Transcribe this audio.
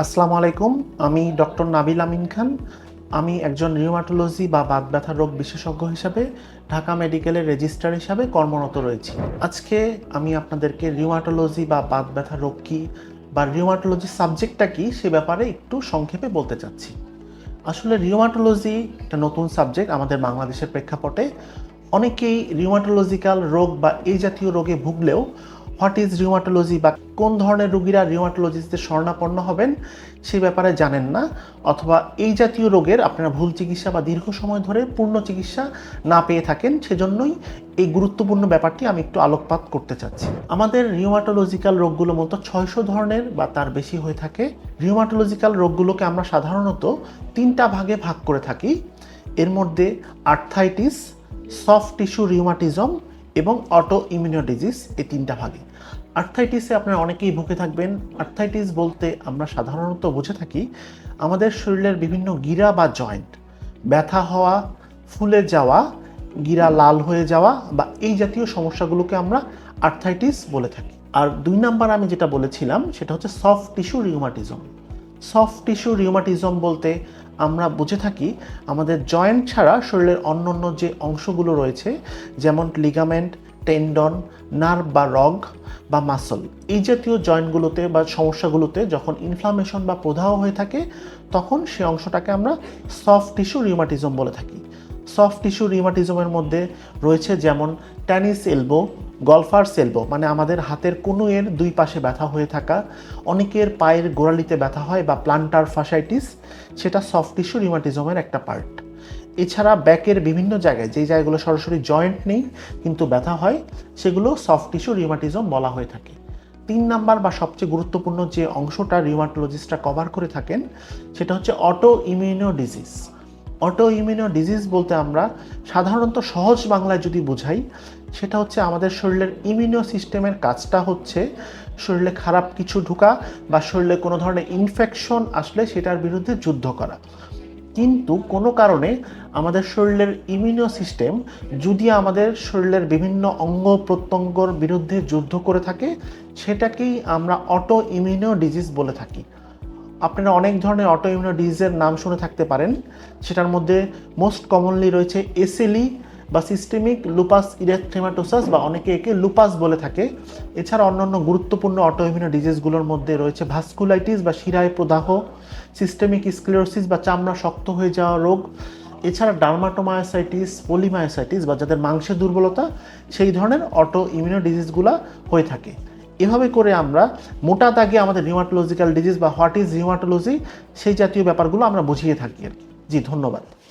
আসসালামু আলাইকুম, আমি ডক্টর নাবিল আমিন খান। আমি একজন রিউমাটোলজি বা বাত ব্যথা রোগ বিশেষজ্ঞ হিসাবে ঢাকা মেডিকেলের রেজিস্ট্রার হিসাবে কর্মরত রয়েছি। আজকে আমি আপনাদেরকে রিউমাটোলজি বা বাত ব্যথা রোগ কী বা রিউমাটোলজি সাবজেক্টটা কী সে ব্যাপারে একটু সংক্ষেপে বলতে চাচ্ছি। আসলে রিউমাটোলজি একটা নতুন সাবজেক্ট আমাদের বাংলাদেশের প্রেক্ষাপটে। অনেকেই রিউমাটোলজিক্যাল রোগ বা এই জাতীয় রোগে ভুগলেও হোয়াট ইজ রিউমাটোলজি বা কোন ধরনের রোগীরা রিউমাটোলজিস্টে শরণাপন্ন হবেন, সে ব্যাপারে জানেন না। অথবা এই জাতীয় রোগের আপনারা ভুল চিকিৎসা বা দীর্ঘ সময় ধরে পূর্ণ চিকিৎসা না পেয়ে থাকেন, সেজন্যই এই গুরুত্বপূর্ণ ব্যাপারটি আমি একটু আলোকপাত করতে চাচ্ছি। আমাদের রিউমাটোলজিক্যাল রোগগুলো মতো ছয়শো ধরনের বা তার বেশি হয়ে থাকে। রিউমাটোলজিক্যাল রোগগুলোকে আমরা সাধারণত তিনটা ভাগে ভাগ করে থাকি। এর মধ্যে আর্থাইটিস সফট টিস্যু রিউমাটিজম এবং অটো ইমিউনো ডিজিজ এই তিনটা ভাগে। আর্থাইটিসে আপনারা অনেকেই ভুগে থাকবেন। আর্থাইটিস বলতে আমরা সাধারণত বুঝে থাকি, আমাদের শরীরের বিভিন্ন গিরা বা জয়েন্ট ব্যথা হওয়া, ফুলে যাওয়া, গিরা লাল হয়ে যাওয়া বা এই জাতীয় সমস্যাগুলোকে আমরা আর্থাইটিস বলে থাকি। আর দুই নাম্বার আমি যেটা বলেছিলাম, সেটা হচ্ছে soft tissue rheumatism soft tissue rheumatism বলতে আমরা বুঝে থাকি আমাদের জয়েন্ট ছাড়া শরীরের অন্য অন্য যে অংশগুলো রয়েছে, যেমন লিগামেন্ট টেন্ডন নার্ভ বা রগ বা মাসল এই জাতীয় জয়েন্টগুলোতে বা সমস্যাগুলোতে যখন ইনফ্লামেশন বা প্রদাহ হয়ে থাকে, তখন সে অংশটাকে আমরা সফট টিস্যু রিউমাটিজম বলে থাকি। সফট টিস্যু রিউমাটিজমের মধ্যে রয়েছে যেমন ট্যানিস এলবো গলফার সেলবো মানে আমাদের হাতের কনুয়ের দুই পাশে ব্যথা হয়ে থাকা, অনেকের পায়ের গোড়ালিতে ব্যথা হয় বা প্লান্টার ফাসাইটিস সেটা সফট টিস্যু রিউমাটিজমের একটা পার্ট এছাড়া ব্যাকের বিভিন্ন জায়গায়, যেই জায়গাগুলো সরাসরি জয়েন্ট নেই, কিন্তু ব্যথা হয়, সেগুলো সফট টিস্যু রিউমাটিজম বলা হয়ে থাকে। তিন নাম্বার বা সবচেয়ে গুরুত্বপূর্ণ যে অংশটা রিউমাটোলজিস্টরা কভার করে থাকেন, সেটা হচ্ছে auto immuno disease auto immuno disease বলতে আমরা সাধারণত সহজ বাংলায় যদি বোঝাই, সেটা হচ্ছে আমাদের শরীরের ইমিউনো সিস্টেমের কাজটা হচ্ছে শরীরে খারাপ কিছু ঢোকা বা শরীরে কোনো ধরনের ইনফেকশন আসলে সেটার বিরুদ্ধে যুদ্ধ করা। কিন্তু কোনো কারণে আমাদের শরীরের ইমিউনো সিস্টেম যদি আমাদের শরীরের বিভিন্ন অঙ্গ প্রত্যঙ্গর বিরুদ্ধে যুদ্ধ করে থাকে, সেটাকেই আমরা অটো ইমিউনো ডিজিজ বলে থাকি। আপনারা অনেক ধরনের অটো ইমিউনো ডিজিজের নাম শুনে থাকতে পারেন। সেটার মধ্যে মোস্ট কমনলি রয়েছে এসএলই বা সিস্টেমিক লুপাস ইরেথ্রেমাটোসাস বা অনেকে একে লুপাস বলে থাকে। এছাড়া অন্যান্য গুরুত্বপূর্ণ অটো ইমিউনো ডিজিজগুলোর মধ্যে রয়েছে ভাস্কুলাইটিস বা শিরায় প্রদাহ সিস্টেমিক স্ক্লেরোসিস বা চামড়া শক্ত হয়ে যাওয়া রোগ। এছাড়া ডার্মাটোমায়োসাইটিস পলিমায়োসাইটিস বা যাদের মাংসের দুর্বলতা, সেই ধরনের অটো ইমিউনো ডিজিজগুলো হয়ে থাকে। এভাবে করে আমরা মোটা দাগে আমাদের রিউমাটোলজিক্যাল ডিজিজ বা হোয়াট ইজ রিউমাটোলজি সেই জাতীয় ব্যাপারগুলো আমরা বুঝিয়ে থাকি আর কি। জি, ধন্যবাদ।